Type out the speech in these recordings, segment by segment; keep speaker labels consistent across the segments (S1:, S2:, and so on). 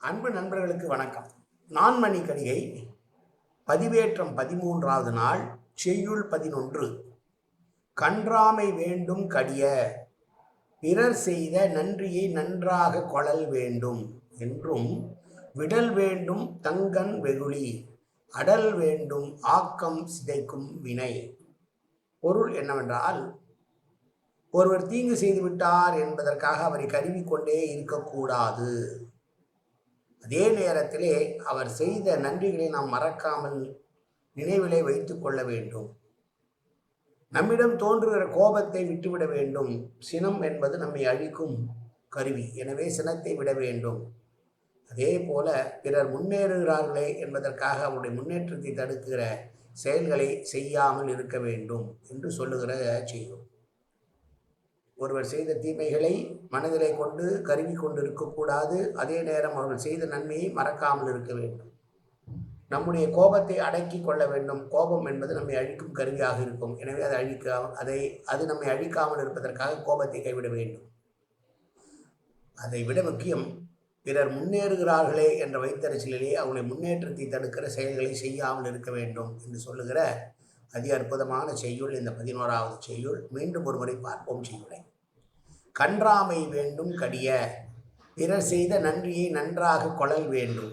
S1: அன்பு நண்பர்களுக்கு வணக்கம். நான்மணி கடிகை பதிவேற்றம் பதிமூன்றாவது நாள் செய்யுள் பதினொன்று. கன்றாமை வேண்டும் கடிய பிறர் செய்த நன்றியை நன்றாக கொளல் வேண்டும் என்றும் விடல் வேண்டும் தங்கன் வெகுளி அடல் வேண்டும் ஆக்கம் சிதைக்கும் வினை. பொருள் என்னவென்றால் ஒருவர் தீங்கு செய்துவிட்டார் என்பதற்காக அவரை கருவிக்கொண்டே இருக்கக்கூடாது. அதே நேரத்திலே அவர் செய்த நன்றிகளை நாம் மறக்காமல் நினைவிலே வைத்துக் கொள்ள வேண்டும். நம்மிடம் தோன்றுகிற கோபத்தை விட்டுவிட வேண்டும். சினம் என்பது நம்மை அழிக்கும் கருவி. எனவே சினத்தை விட வேண்டும். அதே போல பிறர் முன்னேறுகிறார்களே என்பதற்காக அவருடைய முன்னேற்றத்தை தடுக்கிற செயல்களை செய்யாமல் இருக்க வேண்டும் என்று சொல்லுகிற செய்யும் ஒருவர் செய்த தீமைகளை மனதிலே கொண்டு கருவி கொண்டு இருக்கக்கூடாது அதே நேரம் அவர்கள் செய்த நன்மையை மறக்காமல் இருக்க வேண்டும். நம்முடைய கோபத்தை அடக்கி கொள்ள வேண்டும். கோபம் என்பது நம்மை அழிக்கும் கருவியாக இருக்கும். எனவே அதை அழிக்க அதை அது நம்மை அழிக்காமல் இருப்பதற்காக கோபத்தை கைவிட வேண்டும். அதை விட முக்கியம் பிறர் முன்னேறுகிறார்களே என்ற வைத்தறிச்சலிலே அவங்களை முன்னேற்றத்தை தடுக்கிற செயல்களை செய்யாமல் இருக்க வேண்டும் என்று சொல்லுகிற அதி அற்புதமான செய்யுள் இந்த பதினோராவது செய்யுள். மீண்டும் ஒரு முறை பார்ப்போம் செய்யுளை. கன்றாமை வேண்டும் கடிய பிறர் செய்த நன்றியை நன்றாக கொழல் வேண்டும்.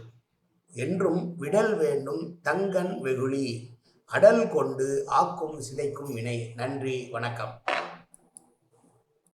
S1: என்றும் விடல் வேண்டும் தங்கன் வெகுளி அடல் கொண்டு ஆக்கும் சிதைக்கும் வினை. நன்றி வணக்கம்.